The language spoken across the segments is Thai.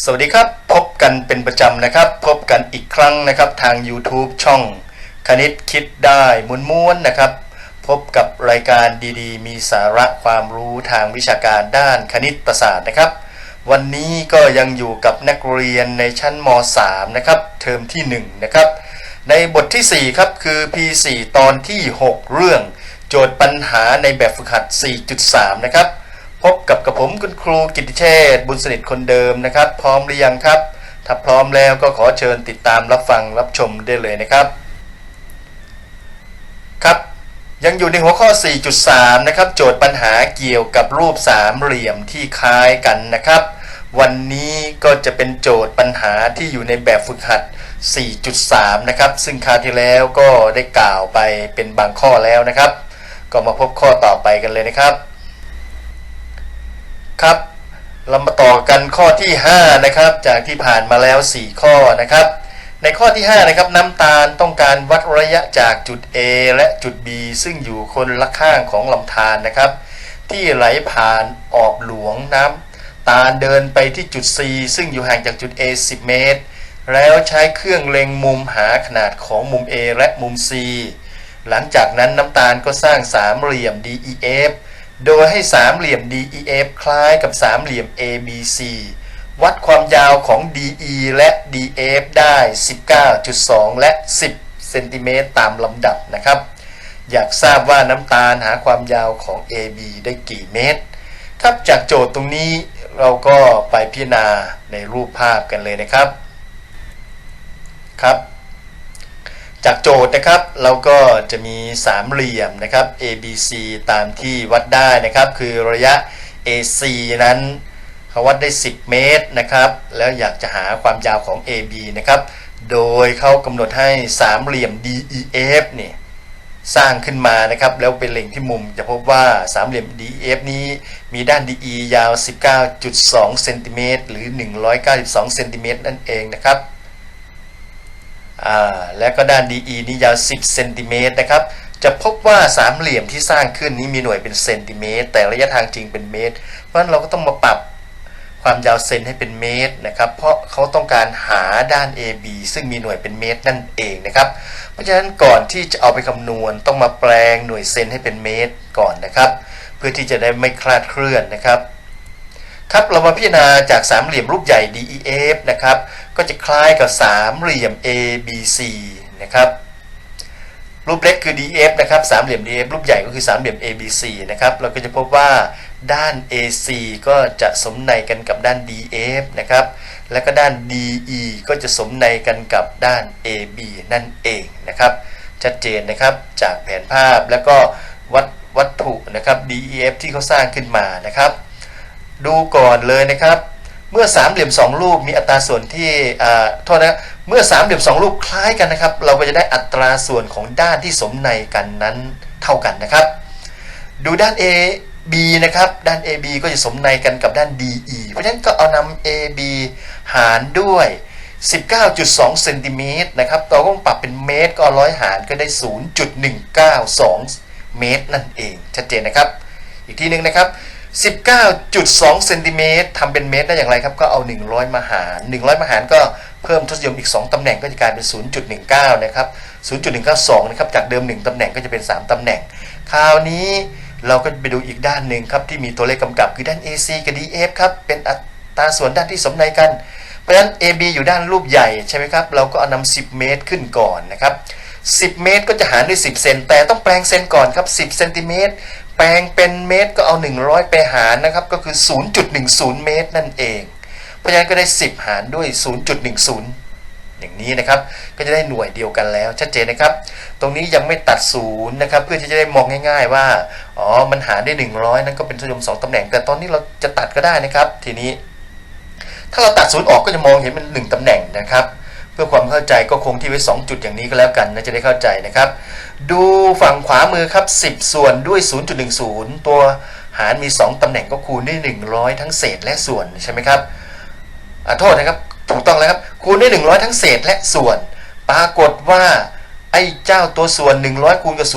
สวัสดีครับ พบกันเป็นประจำนะครับ พบกันอีกครั้งนะครับทาง YouTube ช่อง คณิตคิดได้มุนม้วนนะครับ พบกับรายการดีๆ มีสาระความรู้ทางวิชาการด้านคณิตศาสตร์นะครับ วันนี้ก็ยังอยู่กับนักเรียนในชั้นม .3 นะครับ เทอมที่ 1 นะครับ ในบทที่ 4 ครับ คือ P4 ตอนที่ 6 เรื่อง โจทย์ปัญหาในแบบฝึกหัด 4.3 นะครับ พบกับกับผมคุณครูกิติเชษฐ์บุญสนิทคนเดิมนะครับ พร้อมหรือยังครับ ถ้าพร้อมแล้วก็ขอเชิญติดตามรับฟังรับชมได้เลยนะครับ ครับ ยังอยู่ในหัวข้อ 4.3 นะครับ โจทย์ปัญหาเกี่ยวกับรูปสามเหลี่ยมที่คล้ายกันนะครับ วันนี้ก็จะเป็นโจทย์ปัญหาที่อยู่ในแบบฝึกหัด 4.3 นะครับ ซึ่งคราวที่แล้วก็ได้กล่าวไปเป็นบางข้อแล้วนะครับ ก็มาพบข้อต่อไปกันเลยนะครับ ครับ เรามาต่อกันข้อที่ 5 นะครับ จากที่ผ่านมาแล้ว 4 ข้อนะครับ ในข้อที่ 5 นะครับ น้ำตาลต้องการวัดระยะจากจุด A และจุด B ซึ่งอยู่คนละข้างของลำธารนะครับ ที่ไหลผ่านออบหลวงน้ำตาลเดินไปที่จุด C ซึ่งอยู่ห่างจากจุด A 10 เมตร แล้วใช้เครื่องเล็งมุมหาขนาดของมุม A และมุม C หลังจากนั้นน้ำตาลก็สร้างสามเหลี่ยม DEF โดยให้สามเหลี่ยม DEF คล้ายกับสามเหลี่ยม ABC วัดความยาวของ DE และ DF ได้ 19.2 และ 10 เซนติเมตรตามลำดับนะครับ อยากทราบว่าน้ำตาลหาความยาวของ AB ได้กี่เมตร ครับจากโจทย์ตรงนี้เราก็ไปพิจารณาในรูปภาพกันเลยนะครับครับ จากโจทย์นะครับเราก็จะมีสามเหลี่ยมนะครับ ABC ตามที่วัดได้นะครับ คือระยะ AC นั้นเขาวัดได้ 10 เมตรนะครับ แล้วอยากจะหาความยาวของ AB นะครับ โดยเขากำหนดให้สามเหลี่ยม DEF เนี่ยสร้างขึ้นมานะครับ แล้วเป็นเล็งที่มุมจะพบว่าสามเหลี่ยม DEF นี้มีด้าน DE ยาว 19.2 เซนติเมตรหรือ 192 เซนติเมตรนั่นเองนะครับ อ่าและก็ด้าน DE นี้ยาว 10เซนติเมตรนะครับจะพบว่าสามเหลี่ยมที่สร้างขึ้นนี้มีหน่วยเป็นเซนติเมตร แต่ระยะทางจริงเป็นเมตร เพราะฉะนั้นเราก็ต้องมาปรับความยาวเซนให้เป็นเมตรนะครับ เพราะเขาต้องการหาด้าน AB ซึ่งมีหน่วยเป็นเมตรนั่นเองนะครับ เพราะฉะนั้นก่อนที่จะเอาไปคำนวณต้องมาแปลงหน่วยเซนให้เป็นเมตรก่อนนะครับ เพื่อที่จะได้ไม่คลาดเคลื่อนนะครับ ครับเรามาพิจารณาจากสามเหลี่ยมรูปใหญ่ DEF นะครับ ก็จะคล้ายกับสามเหลี่ยม ABC นะครับรูปเล็กคือ DF นะครับสามเหลี่ยม DF รูปใหญ่ก็คือสามเหลี่ยม ABC นะครับเราก็จะพบว่าด้าน AC ก็จะสมในกันกับด้าน DF นะครับและก็ด้าน DE ก็จะสมในกันกับด้าน AB นั่นเองนะครับชัดเจนนะครับจากแผนภาพแล้วก็วัดวัตถุนะครับ DEF ที่เขาสร้างขึ้นมานะครับ ดูก่อนเลยนะครับ เมื่อสามเหลี่ยมสองรูปมีอัตราส่วนที่อ่าโทษนะเมื่อสามเหลี่ยมสองรูปคล้ายกันนะครับ เราก็จะได้อัตราส่วนของด้านที่สมในกันนั้นเท่ากันนะครับ ดูด้าน AB นะครับด้าน AB ก็จะสมในกันกับด้าน DE เพราะฉะนั้นก็เอานำ AB หารด้วย 19.2เซนติเมตรนะครับเราก็ปรับเป็นเมตรก็ร้อยหารก็ได้ 0.192 เมตรนั่นเอง ชัดเจนนะครับ อีกทีหนึ่งนะครับ 19.2เซนติเมตรทำเป็นเมตรได้อย่างไรครับ ก็เอา 100 มาหาร 100 มาหารก็เพิ่มทศนิยมอีก 2ตำแหน่งก็จะกลายเป็น 0.19 นะครับ 0.192 นะครับ จากเดิม 1ตำแหน่งก็จะเป็น 3ตำแหน่ง คราวนี้เราก็ไปดูอีกด้านหนึ่งครับที่มีตัวเลขกำกับคือด้าน AC กับ DF ครับ เป็นอัตราส่วนด้านที่สมในกัน เพราะฉะนั้น AB อยู่ด้านรูปใหญ่ใช่ไหมครับ เราก็เอานำ10 เมตรขึ้นก่อนนะครับ10 เมตรก็จะหารด้วย 10 เซน แต่ต้องแปลงเซนก่อนครับ 10 เซนติเมตร แปลงเป็นเมตรก็เอา 100 ไปหารนะครับ ก็คือ 0.10 เมตรนั่นเอง เพราะฉะนั้นก็ได้ 10 หารด้วย 0.10 อย่างนี้นะครับ ก็จะได้หน่วยเดียวกันแล้ว ชัดเจนนะครับ ตรงนี้ยังไม่ตัดศูนย์นะครับ เพื่อที่จะได้มองง่ายๆว่า อ๋อ มันหารได้ 100 นั่นก็เป็นทศนิยม2ตำแหน่ง แต่ตอนนี้เราจะตัดก็ได้นะครับ ทีนี้ ถ้าเราตัดศูนย์ออกก็จะมองเห็นเป็น1ตำแหน่งนะครับ เพื่อความเข้าใจก็คงที่ไว้ 2 จุดอย่างนี้ก็แล้วกันนะจะได้เข้าใจนะครับ ดูฝั่งขวามือครับ 10 ส่วนด้วย 0.10 ตัวหารมี 2 ตำแหน่งก็คูณด้วย 100 ทั้งเศษและส่วนใช่ไหมครับอโทษนะครับ ถูกต้องแล้วครับ คูณด้วย 100 ทั้งเศษและส่วน ปรากฏว่าไอ้เจ้าตัวส่วน 100 คูณกับ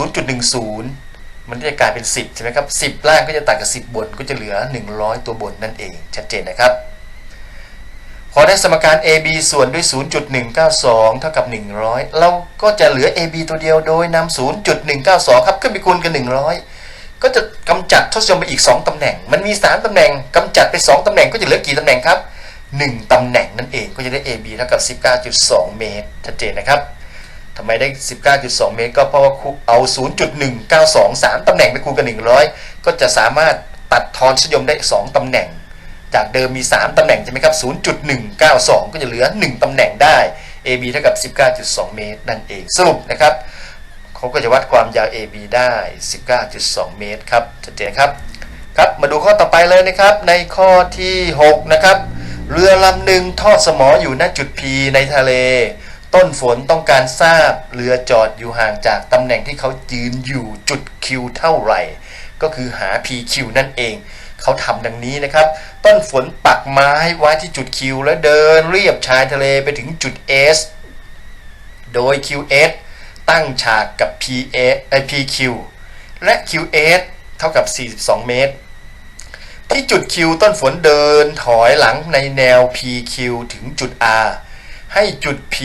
0.10 มันจะกลายเป็น 10 ใช่ไหมครับ 10 ล่างก็จะตัดกับ 10 บนก็จะเหลือ 100 ตัวบนนั่นเอง ชัดเจนนะครับ พอได้สมการ AB ส่วนด้วย 0.192 เท่ากับ 100 เราก็จะเหลือ AB ตัวเดียวโดยนำ0.192 ครับขึ้นไปคูณกัน 100 ก็จะกำจัดทศนิยมไปอีก 2ตำแหน่ง มันมี 3ตำแหน่งกำจัดไป 2ตำแหน่งก็จะเหลือกี่ตำแหน่งครับ 1ตำแหน่งนั่นเองก็จะได้ AB เท่ากับ 19.2 เมตรชัดเจนนะครับทำไมได้ 19.2 เมตร ก็เพราะว่าคูเอา 0.192 3ตำแหน่งไปคูณกัน 100 ก็จะสามารถตัดทอนทศนิยมได้ 2ตำแหน่ง จากเดิมมี 3 ตำแหน่งใช่ไหมครับ 0.192 ก็จะเหลือ 1 ตำแหน่งได้ AB เท่ากับ 19.2 เมตร นั่นเอง สรุปนะครับเขาก็จะวัดความยาว AB ได้ 19.2 เมตรครับ ชัดเจนครับ ครับ มาดูข้อต่อไปเลยนะครับ ในข้อที่ 6 นะครับ เรือลำหนึ่งทอดสมออยู่ณจุด P ในทะเล ต้นฝนต้องการทราบ เรือจอดอยู่ห่างจากตำแหน่งที่เขายืนอยู่จุด Q เท่าไหร่ ก็คือหา PQ นั่นเอง เขาทำดังนี้นะครับ ต้นฝนปักไม้ไว้ที่จุด Q แล้วเดินเรียบชายทะเลไปถึงจุด S โดย QS ตั้งฉากกับ PA ไอ PQ และ QS เท่ากับ 42 เมตร ที่จุด Q ต้นฝนเดินถอยหลังในแนว PQ ถึงจุด R ให้จุด P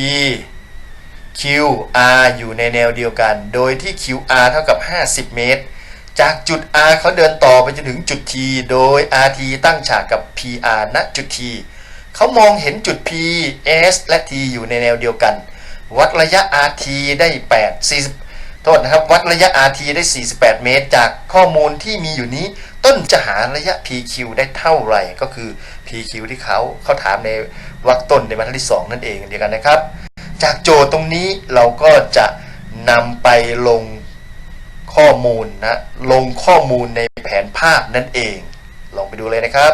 QR อยู่ในแนวเดียวกัน โดยที่ QR เท่ากับ 50 เมตร จากจุด R เขาเดินต่อไปจนถึงจุด T โดย RT ตั้งฉากกับ PR ณจุด T เขามองเห็นจุด P S และ T อยู่ในแนวเดียวกัน วัดระยะ RT ได้ 8 40โทษนะครับ วัดระยะ RT ได้ 48 เมตร จากข้อมูลที่มีอยู่นี้ ต้นจะหาระยะ PQ ได้เท่าไหร่ ก็คือ PQ ที่เขาเขาถามในวรรคต้นในบรรทัดที่ 2 นั่นเองเดียวกันนะครับ จากโจทย์ตรงนี้เราก็จะนำไปลง ข้อมูลนะลงข้อมูลในแผนภาพนั่นเอง ลองไปดูเลยนะครับ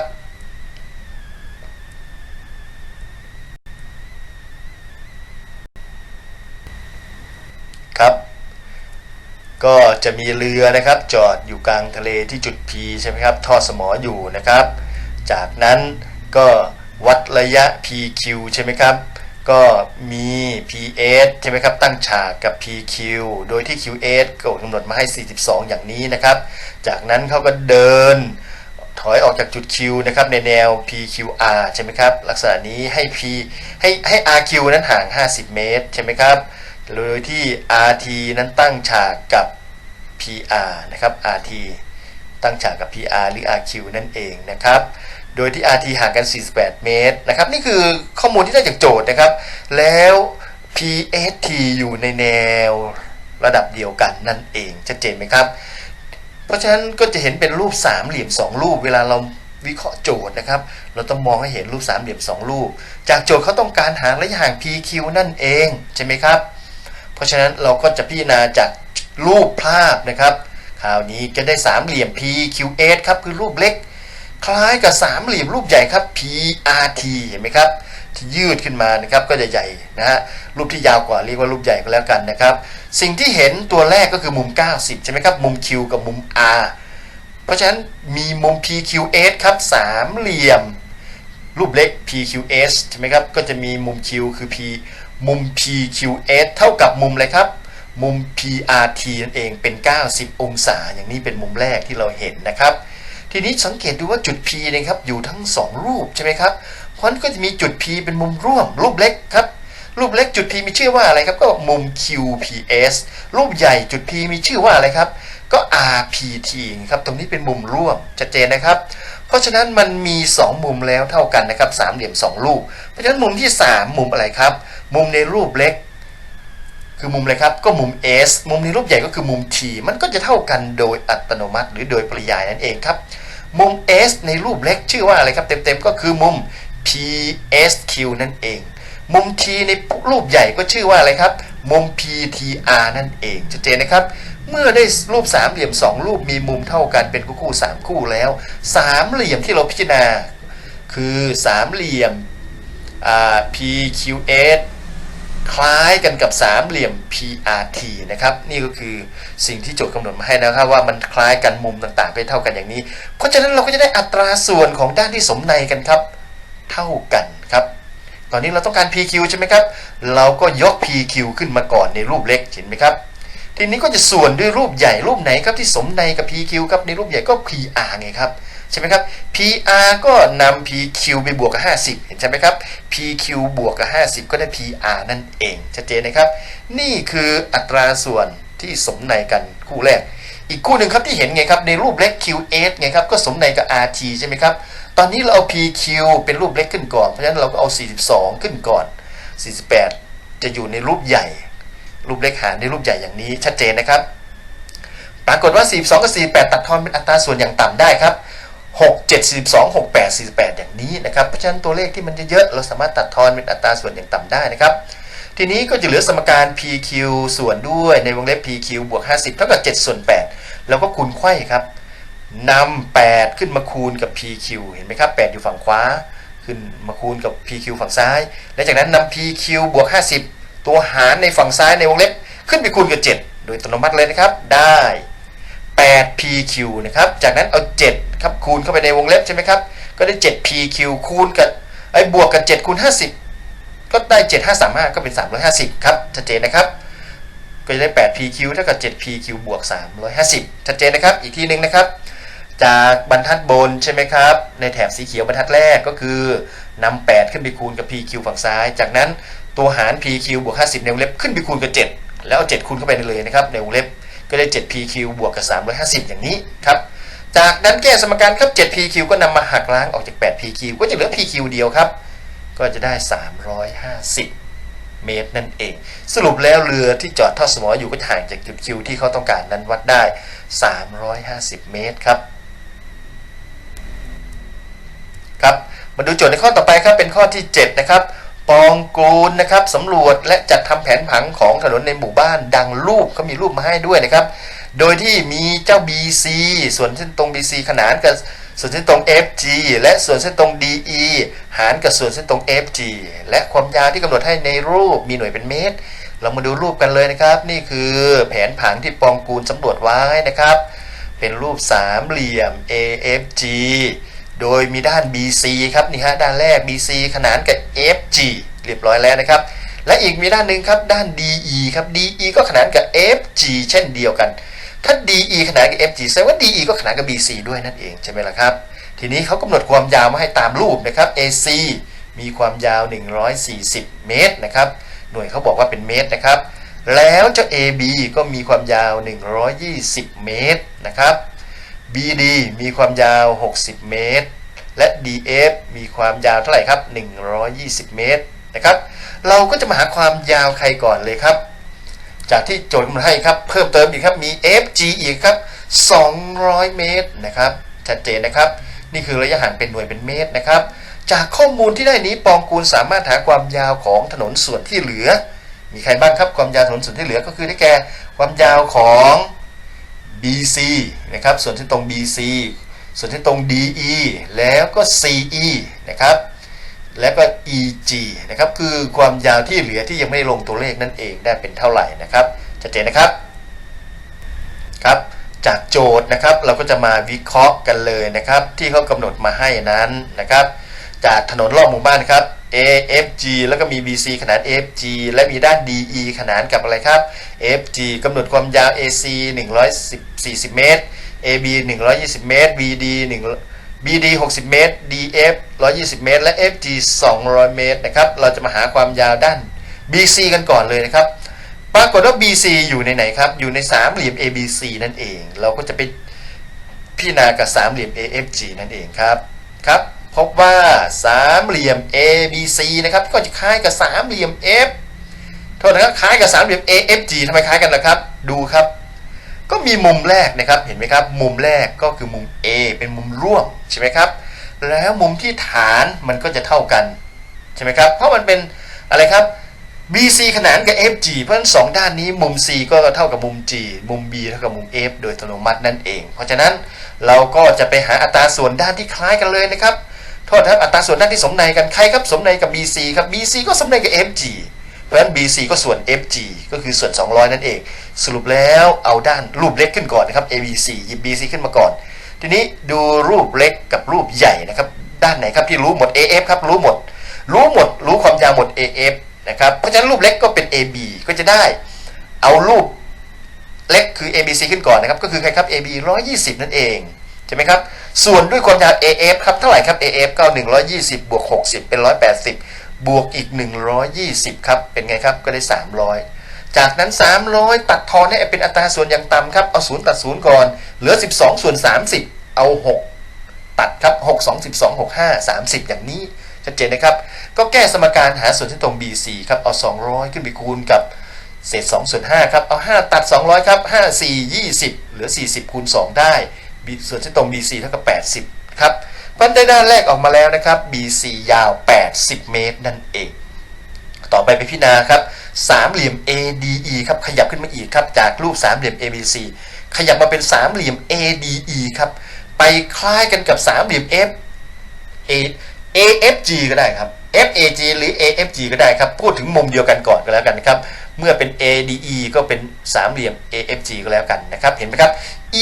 ครับ ก็จะมีเรือนะครับจอดอยู่กลางทะเลที่จุด P ใช่ไหมครับทอดสมออยู่นะครับ จากนั้นก็วัดระยะ PQ ใช่ไหมครับ ก็มี PS ใช่ไหมครับ ตั้งฉากกับ PQ โดยที่ QS ก็กำหนดมาให้ 42 อย่างนี้นะครับ จากนั้นเขาก็เดิน ถอยออกจากจุด Q นะครับในแนว PQR ใช่ไหมครับ ลักษณะนี้ให้ P ให้ให้ RQ นั้นห่าง 50 เมตร ใช่ไหมครับโดยที่ RT นั้นตั้งฉากกับ PR นะครับ RT ตั้งฉากกับ PR หรือ RQ นั่นเองนะครับ โดยที่ RT ห่างกัน 48 เมตรนะครับนี่คือข้อมูลที่ได้จากโจทย์นะครับ แล้ว PST อยู่ในแนวระดับเดียวกันนั่นเองชัดเจนไหมครับ เพราะฉะนั้นก็จะเห็นเป็นรูปสามเหลี่ยมสองรูป เวลาเราวิเคราะห์โจทย์นะครับ เราต้องมองให้เห็นรูปสามเหลี่ยมสองรูป จากโจทย์เขาต้องการหาระยะห่าง PQ นั่นเองใช่ไหมครับ เพราะฉะนั้นเราก็จะพิจารณาจากรูปภาพนะครับ คราวนี้จะได้สามเหลี่ยม PQS ครับคือรูปเล็ก คล้ายกับสามเหลี่ยมรูปใหญ่ครับ PRT เห็นไหมครับที่ยืดขึ้นมานะครับก็จะใหญ่นะฮะรูปที่ยาวกว่าเรียกว่ารูปใหญ่ก็แล้วกันนะครับ สิ่งที่เห็นตัวแรกก็คือมุม 90 ใช่ไหมครับ มุม Q กับมุม R เพราะฉะนั้นมีมุม PQS ครับสามเหลี่ยม รูปเล็ก PQS ใช่ไหมครับก็จะมีมุม Q คือ P มุม PQS เท่ากับมุมอะไรครับ มุม PRT นั่นเองเป็น 90 องศา อย่างนี้เป็นมุมแรกที่เราเห็นนะครับ ทีนี้สังเกตดูว่าจุด P นะครับอยู่ทั้ง 2 รูปใช่ไหมครับเพราะนั้นก็จะมีจุด P เป็นมุมร่วม รูปเล็กครับรูปเล็กจุด P มีชื่อว่าอะไรครับก็มุม QPS รูปใหญ่จุด P มีชื่อว่าอะไรครับ ก็ RPT ครับตรงนี้เป็นมุมร่วมชัดเจนนะครับ เพราะฉะนั้นมันมี 2 มุมแล้วเท่ากันนะครับสามเหลี่ยม2รูปเพราะฉะนั้นมุมที่ 3 มุมอะไรครับ มุมในรูปเล็ก คือมุมอะไรครับก็มุม S มุมในรูปใหญ่ก็คือมุม T มันก็จะเท่ากันโดยอัตโนมัติ หรือโดยปริยายนั่นเองครับ มุม S ในรูปเล็กชื่อว่าอะไรครับ เต็มๆ ก็คือมุม PSQ นั่นเอง มุม T ในรูปใหญ่ก็ชื่อว่าอะไรครับ มุม PTR นั่นเองชัดเจนนะครับ เมื่อได้รูปสามเหลี่ยม 2 รูปมีมุมเท่ากันเป็นคู่สามคู่แล้ว สามเหลี่ยมที่เราพิจารณา คือสามเหลี่ยม PQS คล้ายกันกับสามเหลี่ยม PRT นะครับ นี่ก็คือสิ่งที่โจทย์กำหนดมาให้นะครับว่ามันคล้ายกันมุมต่างๆไปเท่ากันอย่างนี้ เพราะฉะนั้นเราก็จะได้อัตราส่วนของด้านที่สมในกันครับ เท่ากันครับ ตอนนี้เราต้องการ PQ ใช่ไหมครับ เราก็ยก PQ ขึ้นมาก่อนในรูปเล็กเห็นไหมครับ ทีนี้ก็จะส่วนด้วยรูปใหญ่รูปไหนครับที่สมในกับ PQ ครับในรูปใหญ่ก็ PR ไงครับ ใช่ไหมครับ PR ก็นำ PQ ไปบวกกับ 50 เห็นใช่ไหมครับ PQ บวกกับ 50 ก็ได้ PR นั่นเอง ชัดเจนนะครับ นี่คืออัตราส่วนที่สมในกันคู่แรก อีกคู่หนึ่งครับที่เห็นไงครับ ในรูปเล็ก QS ไงครับ ก็สมในกับ RT ใช่ไหมครับ ตอนนี้เราเอา PQ เป็นรูปเล็กขึ้นก่อน เพราะฉะนั้นเราก็เอา 42 ขึ้นก่อน 48 จะอยู่ในรูปใหญ่ รูปเล็กหารในรูปใหญ่อย่างนี้ชัดเจนนะครับ ปรากฏว่า 42 กับ 48 ตัดทอนเป็นอัตราส่วนอย่างต่ำได้ครับ 6 7 42 6 8 48 อย่างนี้นะครับเพราะฉะนั้นตัวเลขที่มันเยอะๆเราสามารถตัดทอนเป็นอัตราส่วนอย่างต่ำได้นะครับ ทีนี้ก็จะเหลือสมการ PQ ส่วนด้วยในวงเล็บ PQ บวก 50 เท่ากับ 7 ส่วน 8 แล้วก็คูณไขว้ครับนำ8ขึ้นมาคูณกับ PQ เห็นไหมครับ 8 อยู่ฝั่งขวาขึ้นมาคูณกับ PQ ฝั่งซ้าย และจากนั้นนำ PQ บวก 50 ตัวหารในฝั่งซ้ายในวงเล็บขึ้นไปคูณกับ 7 โดยอัตโนมัติเลยนะครับ ได้ 8pq นะครับ จากนั้นเอา 7 ครับคูณเข้าไปในวงเล็บใช่ไหมครับ ก็ได้ 7pq คูณกับไอ้บวกกับ7คูณ50 ก็ได้ 7535 ก็เป็น 350 ครับ ชัดเจนนะครับ ก็จะได้ 8pq เท่ากับ 7pq บวก 350 ชัดเจนนะครับ อีกทีหนึ่งนะครับ จากบรรทัดบนใช่ไหมครับ ในแถบสีเขียวบรรทัดแรกก็คือนำ8ขึ้นไปคูณกับ pq ฝั่งซ้าย จากนั้นตัวหาร pq บวก 50 ในวงเล็บขึ้นไปคูณกับ 7 แล้วเอา 7 คูณเข้าไปในเลยนะครับในวงเล็บก็ได้ 7pq บวกกับ 350 อย่างนี้ครับ จากนั้นแก้สมการครับ 7pq ก็นำมาหักล้างออกจาก 8pq ก็จะเหลือ pq เดียวครับ ก็จะได้ 350 เมตรนั่นเอง สรุปแล้วเรือที่จอดทอสมออยู่ก็ห่างจากจุด Q ที่เขาต้องการนั้นวัดได้ 350 เมตรครับครับมาดูโจทย์ในข้อต่อไปครับเป็นข้อที่ 7 นะครับ ปองกูลนะครับสำรวจและจัดทำแผนผังของถนนในหมู่บ้านดังรูปเขามีรูปมาให้ด้วยนะครับ โดยที่มีเจ้า BC ส่วนเส้นตรง BC ขนานกับส่วนเส้นตรง FG และส่วนเส้นตรง DE หารกับส่วนเส้นตรง FG และความยาวที่กำหนดให้ในรูปมีหน่วยเป็นเมตร เรามาดูรูปกันเลยนะครับ นี่คือแผนผังที่ปองกูลสำรวจไว้นะครับ เป็นรูปสามเหลี่ยม AFG โดยมีด้าน BC ครับนี่ฮะด้านแรก BC ขนานกับ FG เรียบร้อยแล้วนะครับ และอีกมีด้านหนึ่งครับด้าน DE ครับ DE ก็ขนานกับ FG เช่นเดียวกัน ถ้า DE ขนานกับ FG แสดงว่า DE ก็ขนานกับ BC ด้วยนั่นเองใช่ไหมล่ะครับ ทีนี้เขากำหนดความยาวมาให้ตามรูปนะครับ AC มีความยาว 140 เมตรนะครับหน่วยเขาบอกว่าเป็นเมตรนะครับ แล้วเจ้า AB ก็มีความยาว 120 เมตรนะครับ BD มีความยาว 60 เมตร และ DF มีความยาวเท่าไหร่ครับ 120 เมตรนะครับ เราก็จะมาหาความยาวใครก่อนเลยครับ จากที่โจทย์กำหนให้ครับ เพิ่มเติมอีกครับ มี FG อีกครับ 200 เมตรนะครับ ชัดเจนนะครับ นี่คือระยะห่างเป็นหน่วยเป็นเมตรนะครับ จากข้อมูลที่ได้นี้ปองกูลสามารถหาความยาวของถนนส่วนที่เหลือ มีใครบ้างครับ ความยาวถนนส่วนที่เหลือก็คือได้แก่ ความยาวของ BC นะครับ ส่วนเส้นตรง BC ส่วนเส้นตรง DE แล้วก็ CE นะครับ แล้วก็ EG นะครับคือความยาวที่เหลือที่ยังไม่ได้ลงตัวเลขนั่นเองได้เป็นเท่าไหร่นะครับชัดเจนนะครับครับจากโจทย์นะครับเราก็จะมาวิเคราะห์กันเลยนะครับ ที่เขากำหนดมาให้นั้นนะครับ จากถนนรอบหมู่บ้านครับ AFG แล้วก็มี BC ขนาน FG และมีด้าน DE ขนานกับอะไรครับ FG กำหนดความยาว AC 140 เมตร AB 120 เมตร BD 1 BD 60 เมตร DF 120 เมตร และ FG 200 เมตรนะครับ เราจะมาหาความยาวด้าน BC กันก่อนเลยนะครับ ปรากฏว่า BC อยู่ในไหนครับ อยู่ในสามเหลี่ยม ABC นั่นเอง เราก็จะไปพิจารณากับสามเหลี่ยม AFG นั่นเองครับครับ พบว่าสามเหลี่ยม ABC นะครับ ก็จะคล้ายกับสามเหลี่ยม F โทษนะครับ คล้ายกับสามเหลี่ยม AFG ทำไมคล้ายกันล่ะครับ ดูครับ ก็มีมุมแรกนะครับเห็นไหมครับ มุมแรกก็คือมุม A เป็นมุมร่วมใช่ไหมครับ แล้วมุมที่ฐานมันก็จะเท่ากันใช่ไหมครับเพราะมันเป็นอะไรครับ BC ขนานกับ FG เพราะฉะนั้นสองด้านนี้มุม C ก็เท่ากับมุม G มุม B เท่ากับมุม F โดยอัตโนมัตินั่นเอง เพราะฉะนั้นเราก็จะไปหาอัตราส่วนด้านที่คล้ายกันเลยนะครับโทษนะครับอัตราส่วนด้านที่สมในกันใครครับสมในกับ BC ครับ BC ก็สมในกับ FG เพราะฉะนั้น BC ก็ส่วน FG ก็คือส่วน 200 นั่นเอง สรุปแล้วเอาด้านรูปเล็กขึ้นก่อนนะครับ ABC หยิบ BC ขึ้นมาก่อน ทีนี้ดูรูปเล็กกับรูปใหญ่นะครับ ด้านไหนครับที่รู้หมด AF ครับรู้หมด รู้หมด รู้ความยาวหมด AF นะครับ เพราะฉะนั้นรูปเล็กก็เป็น AB ก็จะได้ เอารูปเล็กคือ ABC ขึ้นก่อนนะครับ ก็คือใครครับ AB 120 นั่นเองใช่ไหมครับ ส่วนด้วยความยาว AF ครับ เท่าไหร่ครับ AF ก็ 120 บวก 60 เป็น 180 บวกอีก 120 ครับ เป็นไงครับ ก็ได้ 300 จากนั้น 300 ตัดทอนให้เป็นอัตราส่วนอย่างต่ำครับ เอา 0 ตัด 0 ก่อน เหลือ 12 ส่วน 30 เอา 6 ตัดครับ 6 2 12 6 5 30 อย่างนี้ ชัดเจนนะครับ ก็แก้สมการหาส่วนเส้นตรง BC ครับ เอา 200 ขึ้นไปคูณกับเศษ2ส่วน5ครับ เอา 5 ตัด 200 ครับ 5 4 20 เหลือ 40 คูณ 2 ได้ ส่วนเส้นตรง BC เท่ากับ 80 ครับ เพราะได้ด้านแรกออกมาแล้วนะครับ BC ยาว 80 เมตรนั่นเอง ต่อไปไปพิจารณาครับสามเหลี่ยม ADE ครับขยับขึ้นมาอีกครับจากรูปสามเหลี่ยม ABC ขยับมาเป็นสามเหลี่ยม ADE ครับไปคล้ายกันกับสามเหลี่ยม F A AFG ก็ได้ครับ FAG หรือ AFG ก็ได้ครับ พูดถึงมุมเดียวกันก่อนก็แล้วกันครับ เมื่อเป็น ADE ก็เป็นสามเหลี่ยม AFG ก็แล้วกันนะครับ เห็นไหมครับ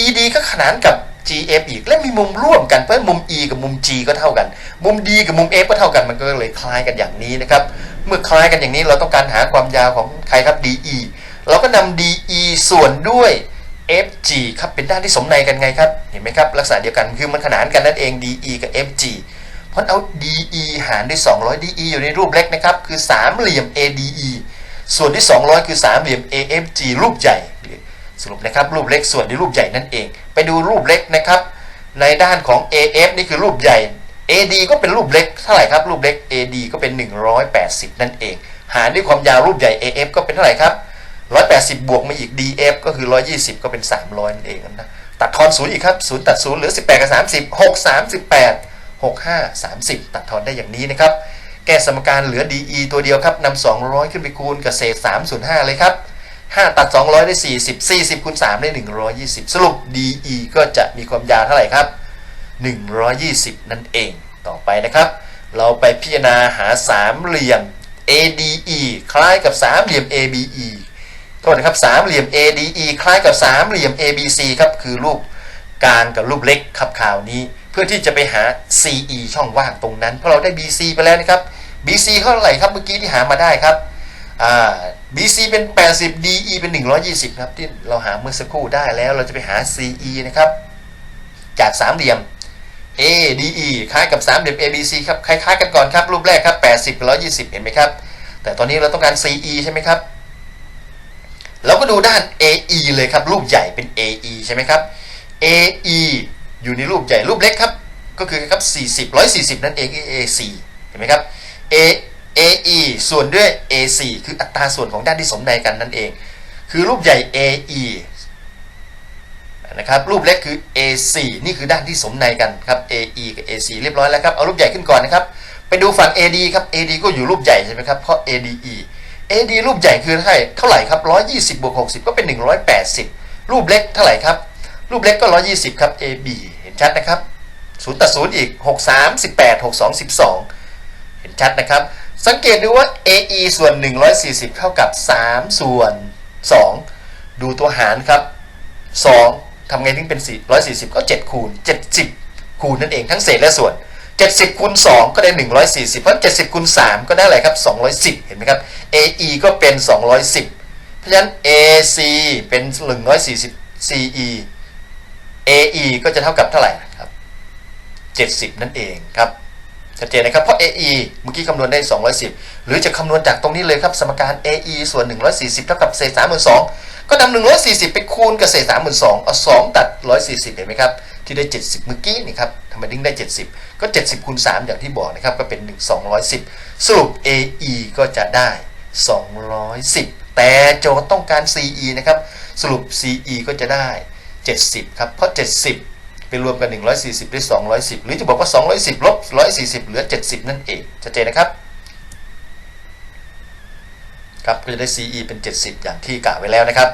ED ก็ขนานกับ GF อีกและมีมุมร่วมกันเพราะมุม E กับมุม G ก็เท่ากัน มุม D กับมุม F ก็เท่ากันมันก็เลยคล้ายกันอย่างนี้นะครับเมื่อคล้ายกันอย่างนี้เราต้องการหาความยาวของใครครับ DE เราก็นำ DE ส่วนด้วย FG ครับเป็นด้านที่สมในกันไงครับเห็นไหมครับลักษณะเดียวกันคือมันขนานกันนั่นเอง DE กับ FG เพราะเอา DE หารด้วย 200 DE อยู่ในรูปเล็กนะครับคือสามเหลี่ยม ADE ส่วนที่ 200 คือสามเหลี่ยม AFG รูปใหญ่ สรุปนะครับรูปเล็กส่วนที่รูปใหญ่นั่นเอง ไปดูรูปเล็กนะครับ ในด้านของ AF นี่คือรูปใหญ่ AD ก็เป็นรูปเล็กเท่าไหร่ครับรูปเล็ก AD ก็เป็น 180 นั่นเอง หารด้วยความยาวรูปใหญ่ AF ก็เป็นเท่าไหร่ครับ 180 บวกมาอีก DF ก็คือ 120 ก็เป็น 300 นั่นเองนะตัดทอนศูนย์อีกครับศูนย์ตัดศูนย์เหลือ 18 กับ 30 6 38 65 30 ตัดทอนได้อย่างนี้นะครับ แก้สมการเหลือ DE ตัวเดียวครับนำ200 ขึ้นไปคูณกับเศษ3ส่วน5เลยครับ 5 ตัด 200 ได้ 40 40คูณ3ได้ 120 สรุป DE ก็จะมีความยาวเท่าไหร่ครับ 120 นั่นเอง ต่อไปนะครับ เราไปพิจารณาหาสามเหลี่ยม ADE คล้ายกับสามเหลี่ยม ABE โทษนะครับสามเหลี่ยม ADE คล้ายกับสามเหลี่ยม ABC ครับ คือรูปกลางกับรูปเล็กครับข่าวนี้ เพื่อที่จะไปหา CE ช่องว่างตรงนั้น เพราะเราได้ BC ไปแล้วนะครับ BC เท่าไหร่ครับเมื่อกี้ที่หามาได้ครับ อ่า BC เป็น 80 DE เป็น 120 ครับ ที่เราหาเมื่อสักครู่ได้แล้วเราจะไปหา CE นะครับ จากสามเหลี่ยม ADE คล้ายกับสามเหลี่ยม ABC ครับ คล้ายๆกันก่อนครับ รูปแรกครับ 80กับ120 เห็นไหมครับ แต่ตอนนี้เราต้องการ CE ใช่ไหมครับเราก็ดูด้าน AE เลยครับ รูปใหญ่เป็น AE ใช่ไหมครับ AE อยู่ในรูปใหญ่รูปเล็กครับ ก็คือครับ 40 140 นั่นเอง AC เห็นไหมครับ A AE ส่วนด้วย AC คืออัตราส่วนของด้านที่สมในกันนั่นเอง คือรูปใหญ่ AE นะครับรูปเล็กคือ AC นี่คือด้านที่สมในกันครับ AE กับ AC เรียบร้อยแล้วครับเอารูปใหญ่ขึ้นก่อนนะครับไปดูฝั่ง AD ครับ AD ก็อยู่รูปใหญ่ใช่ไหมครับเพราะ ADE AD รูปใหญ่คือเท่าไหร่เท่าไหร่ครับ120บวก60 ก็เป็น 180 รูปเล็กเท่าไหร่ครับ รูปเล็กก็ 120 ครับ AB เห็นชัดนะครับศูนย์ตัดศูนย์อีก 6 3 18 6 2 12 เห็นชัดนะครับ สังเกตดูว่า AE ส่วน 140 เท่ากับ 3 ส่วน 2 ดูตัวหารครับ 2ทำไงถึงเป็น 140 ก็ 7 คูณ 70 คูณนั่นเองทั้งเศษและส่วน 70 คูณ 2 ก็ได้ 140 เพราะ 70 คูณ 3 ก็ได้อะไรครับ 210 เห็นไหมครับ AE ก็เป็น 210 เพราะฉะนั้น AC เป็น 140 CE AE ก็จะเท่ากับเท่าไหร่ครับ 70 นั่นเองครับ ชัดเจนนะครับ เพราะ AE เมื่อกี้คำนวณได้ 210 หรือจะคำนวณจากตรงนี้เลยครับ สมการ AE ส่วน 140 เท่ากับเศษ32ก็นำ140 ไปคูณกับเศษ32เอา2ตัด 140 เห็นไหมครับ ที่ได้ 70 เมื่อกี้นี่ครับทำไมถึงได้ 70 ก็ 70คูณ3อย่างที่บอกนะครับ ก็เป็น1 210 สรุป AE ก็จะได้ 210 แต่โจทย์ต้องการ CE นะครับ สรุป CE ก็จะได้ 70 ครับ เพราะ 70 ไปรวมกัน 140ได้210 หรือจะบอกว่า 210ลบ140 เหลือ 70 นั่นเองชัดเจนนะครับ ครับก็จะได้ CE เป็น 70 อย่างที่กะไว้แล้วนะครับ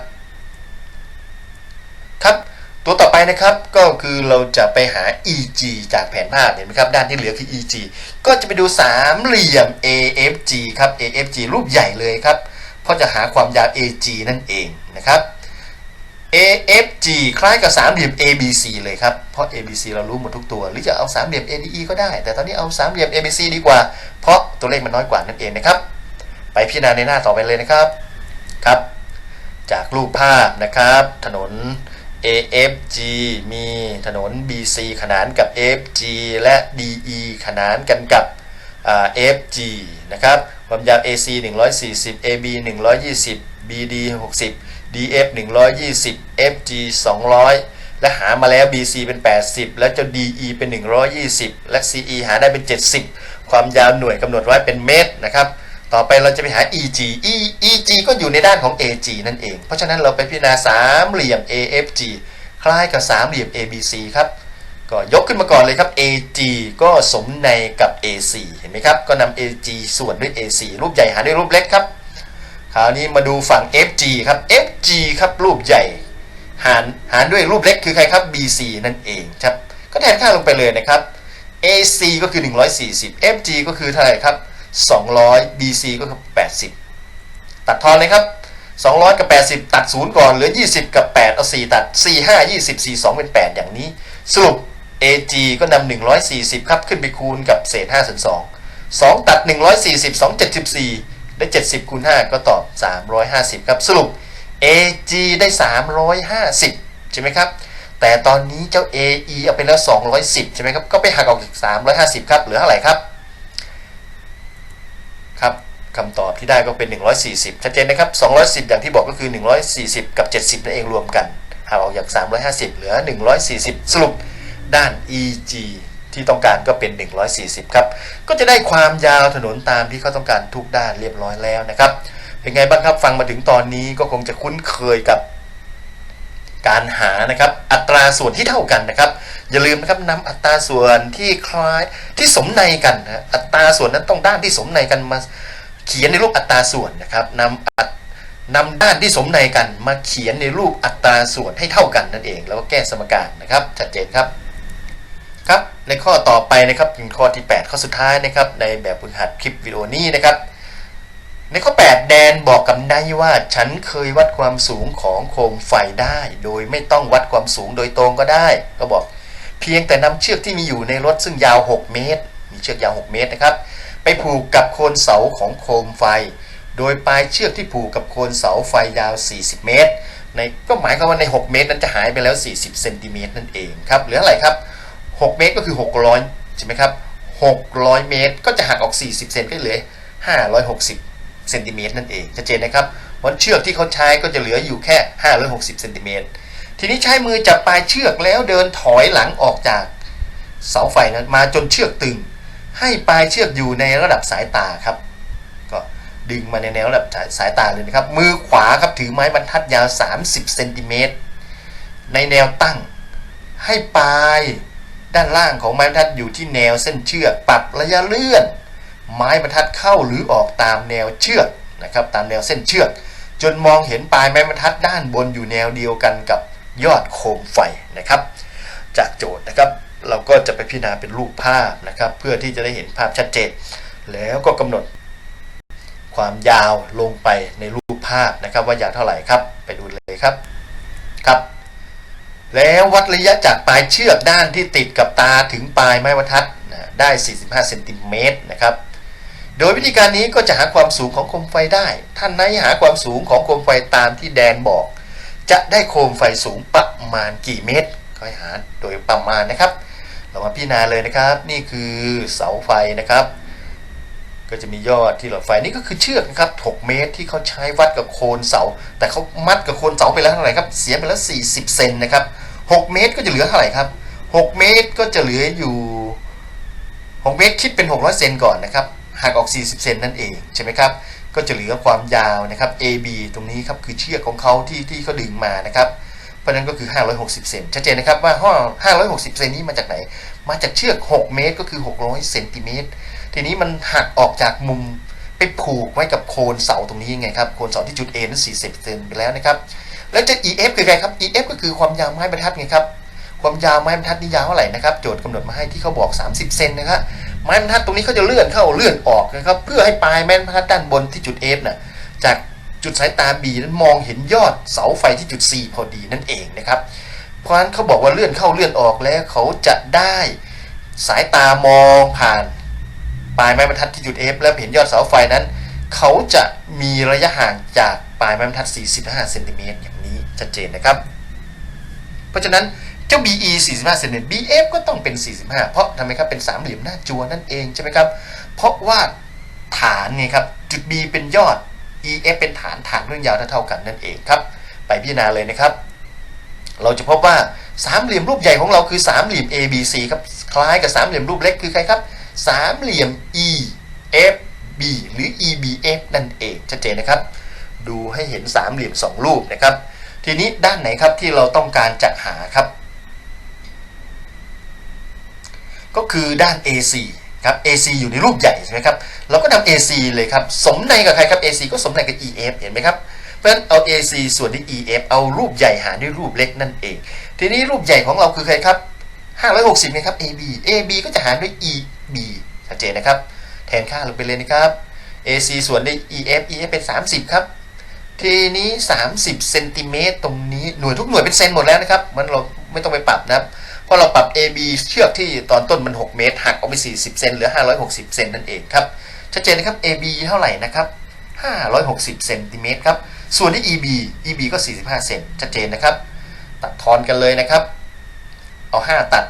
ครับ ตัวต่อไปนะครับก็คือเราจะไปหา EG จากแผนภาพเห็นไหมครับ ด้านที่เหลือคือ EG ก็จะไปดูสามเหลี่ยม AFG ครับ AFG รูปใหญ่เลยครับ เพราะจะหาความยาว AG นั่นเองนะครับ AFG คล้ายกับสามเหลี่ยม ABC เลยครับ เพราะ ABC เรารู้หมดทุกตัว หรือจะเอาสามเหลี่ยม ADE ก็ได้ แต่ตอนนี้เอาสามเหลี่ยม ABC ดีกว่า เพราะตัวเลขมันน้อยกว่านั่นเองนะครับ ไปพิจารณาในหน้าต่อไปเลยนะครับ ครับ จากรูปภาพนะครับ ถนน AFG มีถนน BC ขนานกับ FG และ DE ขนานกันกับอ่า FG นะครับ ความยาว AC 140 AB 120 BD 60 DF 120 FG 200 และหามาแล้ว BC เป็น 80 และเจ้า DE เป็น 120 และ CE หาได้เป็น 70 ความยาวหน่วยกำหนดไว้เป็นเมตรนะครับ ต่อไปเราจะไปหา EG E EG ก็อยู่ในด้านของ AG นั่นเอง เพราะฉะนั้นเราไปพิจารณาสามเหลี่ยม AFG คล้ายกับสามเหลี่ยม ABC ครับก็ยกขึ้นมาก่อนเลยครับ AG ก็สมในกับ AC เห็นไหมครับ ก็นำ AG ส่วนด้วย AC รูปใหญ่หารด้วยรูปเล็กครับ คราวนี้มาดูฝั่ง FG ครับ FG ครับรูปใหญ่หารหารด้วยรูปเล็กคือใครครับ BC นั่นเองครับ ก็แทนค่าลงไปเลยนะครับ AC ก็คือ 140 FG ก็คือเท่าไหร่ครับ 200 BC ก็คือ 80 ตัดทอนเลยครับ 200 กับ 80 ตัด 0 ก่อน เหลือ 20 กับ 8 เอา 4 ตัด 4 5 20 4 2 เป็น 8 อย่างนี้ สรุป AG ก็นำ140 ครับ ขึ้นไปคูณกับเศษ5ส่วน2 2 ตัด 140 2 74 ได้ 70คูณ5ก็ตอบ 350 ครับ สรุป AG ได้ 350 ใช่ไหมครับ แต่ตอนนี้เจ้า AE เอาไปแล้ว 210 ใช่ไหมครับ ก็ไปหักออกจาก350 ครับ เหลือเท่าไหร่ครับ ครับคำตอบที่ได้ก็เป็น 140 ชัดเจนนะครับ 210 อย่างที่บอกก็คือ 140 กับ 70 นั่นเองรวมกันหากออกจาก 350 เหลือ 140 สรุปด้าน EG ที่ต้องการก็เป็น 140 ครับ ก็จะได้ความยาวถนนตามที่เขาต้องการทุกด้านเรียบร้อยแล้วนะครับ เป็นไงบ้างครับฟังมาถึงตอนนี้ก็คงจะคุ้นเคยกับการหานะครับอัตราส่วนที่เท่ากันนะครับ อย่าลืมนะครับนำอัตราส่วนที่คล้ายที่สมในกันนะอัตราส่วนนั้นต้องด้านที่สมในกันมาเขียนในรูปอัตราส่วนนะครับนำนำด้านที่สมในกันมาเขียนในรูปอัตราส่วนให้เท่ากันนั่นเอง แล้วก็แก้สมการนะครับชัดเจนครับ ครับในข้อต่อไปนะครับเป็นข้อที่ 8 ข้อสุดท้ายนะครับในแบบฝึกหัดคลิปวิดีโอนี้นะครับ ในข้อ 8 แดนบอกกับไนท์ว่าฉันเคยวัดความสูงของโคมไฟได้ โดยไม่ต้องวัดความสูงโดยตรงก็ได้ ก็บอกเพียงแต่นำเชือกที่มีอยู่ในรถซึ่งยาว 6 เมตร มีเชือกยาว 6 เมตรนะครับ ไปผูกกับโคนเสาของโคมไฟ โดยปลายเชือกที่ผูกกับโคนเสาไฟยาว 40 เมตร ในก็หมายความว่าใน 6 เมตร นั้นจะหายไปแล้ว 40 เซนติเมตรนั่นเองครับเหลืออะไรครับ 6 เมตรก็คือ 600 ใช่ไหมครับ 600 เมตรก็จะหักออก 40 เซนก็เหลือ 560 เซนติเมตรนั่นเองชัดเจนนะครับวันเชือกที่เขาใช้ก็จะเหลืออยู่แค่ 560 เซนติเมตรทีนี้ใช้มือจับปลายเชือกแล้วเดินถอยหลังออกจากเสาไฟนั้นมาจนเชือกตึง ให้ปลายเชือกอยู่ในระดับสายตาครับ ก็ดึงมาในแนวระดับสายตาเลยนะครับ มือขวาครับถือไม้บรรทัดยาว 30 เซนติเมตรในแนวตั้ง ให้ปลาย ด้านล่างของไม้บรรทัดอยู่ที่แนวเส้นเชือกปรับระยะเลื่อน ไม้บรรทัดเข้าหรือออกตามแนวเชือกนะครับตามแนวเส้นเชือก จนมองเห็นปลายไม้บรรทัดด้านบนอยู่แนวเดียวกันกับยอดโคมไฟนะครับ จากโจทย์นะครับเราก็จะไปพิจารณาเป็นรูปภาพนะครับ เพื่อที่จะได้เห็นภาพชัดเจน แล้วก็กำหนด ความยาวลงไปในรูปภาพนะครับ ว่ายาวเท่าไหร่ครับ ไปดูเลยครับครับ แล้ววัดระยะจากปลายเชือกด้านที่ติดกับตาถึงปลายไม้บรรทัดได้ 45เซนติเมตรนะครับ โดยวิธีการนี้ก็จะหาความสูงของโคมไฟได้ ท่านไหนหาความสูงของโคมไฟตามที่แดนบอก จะได้โคมไฟสูงประมาณกี่เมตรก็ให้หาโดยประมาณนะครับ เรามาพิจารณาเลยนะครับ นี่คือเสาไฟนะครับ ก็จะมียอดที่หลอดไฟนี่ก็คือเชือกนะครับ 6 เมตรที่เขาใช้วัดกับโคนเสา แต่เขามัดกับโคนเสาไปแล้วเท่าไหร่ครับ เสียไปแล้ว 40 เซนนะครับ 6 เมตรก็จะเหลือเท่าไหร่ครับ 6 เมตรก็จะเหลืออยู่ 6 เมตรคิดเป็น 600 เซนก่อนนะครับหักออก 40 เซนนั่นเองใช่ไหมครับ ก็จะเหลือความยาวนะครับ AB ตรงนี้ครับคือเชือกของเขาที่ที่เขาดึงมานะครับ เพราะฉะนั้นก็คือ 560 เซนชัดเจนนะครับว่า 560 เซนนี้มาจากไหน มาจากเชือก 6 เมตรก็คือ 600 เซนติเมตร ทีนี้มันหักออกจากมุมไปผูกไว้กับโคนเสาตรงนี้ยังไงครับ โคนเสาที่จุด A นั้น40เซนไปแล้วนะครับ แล้วจะ EF คืออะไรครับ EF ก็คือความยาวไม้บรรทัดไงครับ ความยาวไม้บรรทัดนี่ยาวเท่าไหร่นะครับ โจทย์กำหนดมาให้ที่เขาบอก 30 เซนนะครับไม้บรรทัดตรงนี้เขาจะเลื่อนเข้าเลื่อนออกนะครับ เพื่อให้ปลายไม้บรรทัดด้านบนที่จุด F น่ะ จากจุดสายตา B นั้นมองเห็นยอดเสาไฟที่จุด C พอดีนั่นเองนะครับ เพราะฉะนั้นเขาบอกว่าเลื่อนเข้าเลื่อนออกแล้วเขาจะได้สายตามองผ่าน ปลายไม้บรรทัดที่จุด F แล้วเห็นยอดเสาไฟนั้น เขาจะมีระยะห่างจากปลายไม้บรรทัด 45เซนติเมตรอย่างนี้ชัดเจนนะครับ เพราะฉะนั้นเจ้า BE 45เซนติเนี่ย BF ก็ต้องเป็น 45 เพราะทำไมครับเป็นสามเหลี่ยมหน้าจัวนั่นเองใช่ไหมครับ เพราะว่าฐานไงครับจุด B เป็นยอด EF เป็นฐานฐานเรื่องยาวเท่ากันนั่นเองครับ ไปพิจารณาเลยนะครับ เราจะพบว่าสามเหลี่ยมรูปใหญ่ของเราคือสามเหลี่ยม ABC ครับคล้ายกับสามเหลี่ยมรูปเล็กคือใครครับ สามเหลี่ยม EFB หรือ EBF นั่นเองชัดเจนนะครับ ดูให้เห็นสามเหลี่ยมสองรูปนะครับ ทีนี้ด้านไหนครับที่เราต้องการจะหาครับ ก็คือด้าน AC ครับ AC อยู่ในรูปใหญ่ใช่ไหมครับ เราก็นำ AC เลยครับ สมในกับใครครับ AC ก็สมในกับ EF เห็นไหมครับเพราะฉะนั้นเอา AC ส่วนด้วย EF เอารูปใหญ่หารด้วยรูปเล็กนั่นเอง ทีนี้รูปใหญ่ของเราคือใครครับ560นะครับ AB AB ก็จะหารด้วย e B ชัดเจนนะครับ แทนค่าลงไปเลยนะครับ AC ส่วนด้วย EF EF เป็น 30 ครับ ทีนี้ 30เซนติเมตรตรงนี้หน่วยทุกหน่วยเป็นเซนหมดแล้วนะครับ มันเราไม่ต้องไปปรับนะครับ เพราะเราปรับ AB เชือกที่ตอนต้นมัน 6 เมตร หักออกไป 40 เซนเหลือ 560 เซนนั่นเองครับ ชัดเจนนะครับ AB เท่าไหร่นะครับ 560 เซนติเมตรครับ ส่วนที่ EB EB ก็ 45 เซนชัดเจนนะครับ ตัดทอนกันเลยนะครับ เอา 5 ตัด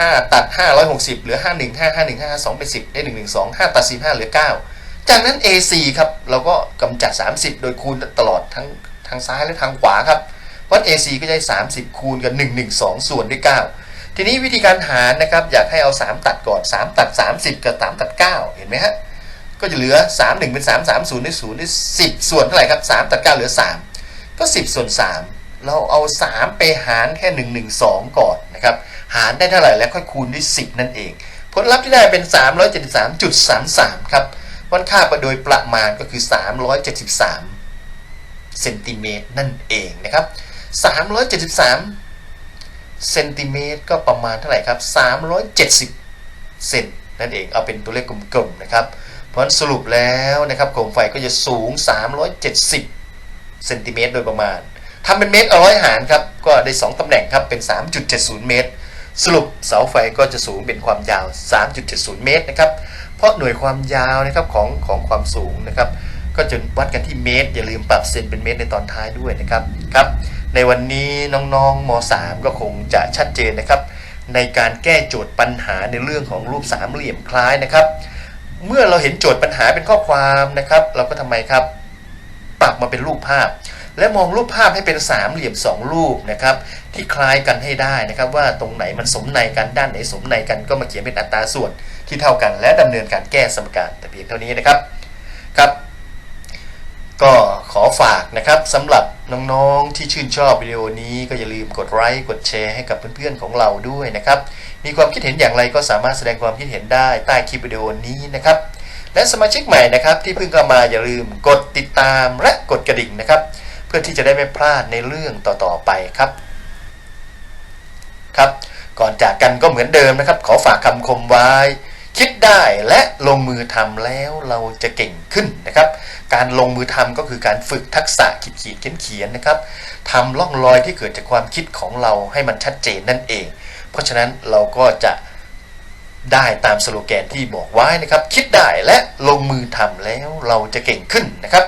5 ตัด 560 เหลือ 51 5 51 5 2เป็น10 ได้ 112 5 ตัด 45 เหลือ 9 จากนั้น AC ครับ เราก็กำจัด 30 โดยคูณตลอดทั้งทางซ้ายและทางขวาครับเพราะ AC ก็จะได้ 30 คูณกับ 112 ส่วนด้วย 9 ทีนี้วิธีการหารนะครับ อยากให้เอา 3 ตัดก่อน 3 ตัด 30 กับ 3 ตัด 9 เห็นไหมฮะ ก็จะเหลือ 3 1 เป็น 3 3 0ได้0ได้10 ส่วนเท่าไหร่ครับ 3 ตัด 9 เหลือ 3 ก็ 10 ส่วน 3 เราเอา 3 ไปหารแค่ 1 1 2 ก่อนนะครับ หารได้เท่าไหร่แล้วค่อยคูณด้วย 10 นั่นเอง ผลลัพธ์ที่ได้เป็น 373.33 ครับ วันค่าโดยประมาณก็คือ 373เซนติเมตรนั่นเองนะครับ 373เซนติเมตรก็ประมาณเท่าไหร่ครับ 370เซนนั่นเอง เอาเป็นตัวเลขกลมๆนะครับ เพราะฉะนั้นสรุปแล้วนะครับโคมไฟก็จะสูง 370เซนติเมตรโดยประมาณทำเป็นเมตรเอาร้อยหารครับ ก็ได้ 2ตำแหน่งครับ เป็น 3.70 เมตร สรุปเสาไฟก็จะสูงเป็นความยาว 3.70 เมตรนะครับ เพราะหน่วยความยาวนะครับของของความสูงนะครับ ก็จะวัดกันที่เมตร อย่าลืมปรับเซนเป็นเมตรในตอนท้ายด้วยนะครับครับ ในวันนี้น้องๆม .3 ก็คงจะชัดเจนนะครับ ในการแก้โจทย์ปัญหาในเรื่องของรูปสามเหลี่ยมคล้ายนะครับ เมื่อเราเห็นโจทย์ปัญหาเป็นข้อความนะครับ เราก็ทำไมครับ ปรับมาเป็นรูปภาพ และมองรูปภาพให้เป็นสามเหลี่ยมสองรูปนะครับ ที่คล้ายกันให้ได้นะครับ ว่าตรงไหนมันสมในกันด้านไหนสมในกันก็มาเขียนเป็นอัตราส่วนที่เท่ากัน และดำเนินการแก้สมการแต่เพียงเท่านี้นะครับครับ ก็ขอฝากนะครับสำหรับน้องๆที่ชื่นชอบวิดีโอนี้ก็อย่าลืมกดไลค์กดแชร์ให้กับเพื่อนๆของเราด้วยนะครับมีความคิดเห็นอย่างไรก็สามารถแสดงความคิดเห็นได้ใต้คลิปวิดีโอนี้นะครับและสมาชิกใหม่นะครับที่เพิ่งเข้ามาอย่าลืมกดติดตามและกดกระดิ่งนะครับ เพื่อที่จะได้ไม่พลาดในเรื่องต่อๆไปครับ ก่อนจากกันก็เหมือนเดิมนะครับ ขอฝากคำคมไว้ คิดได้และลงมือทำแล้วเราจะเก่งขึ้นนะครับ การลงมือทำก็คือการฝึกทักษะขีดขีดเขียนเขียนนะครับทำล่องรอยที่เกิดจากความคิดของเราให้มันชัดเจนนั่นเอง เพราะฉะนั้นเราก็จะได้ตามสโลแกนที่บอกไว้นะครับ คิดได้และลงมือทำแล้วเราจะเก่งขึ้นนะครับ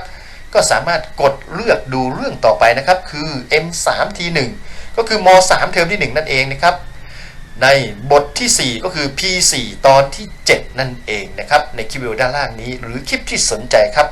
ก็สามารถกดเลือกดูเรื่องต่อไปนะครับ คือ M3T1 ก็คือม3เทอมที่ 1 นั่นเองนะครับ ในบทที่ 4 ก็คือ P4 ตอนที่ 7 นั่นเองนะครับ ในคลิปวิดีโอด้านล่างนี้ หรือคลิปที่สนใจครับ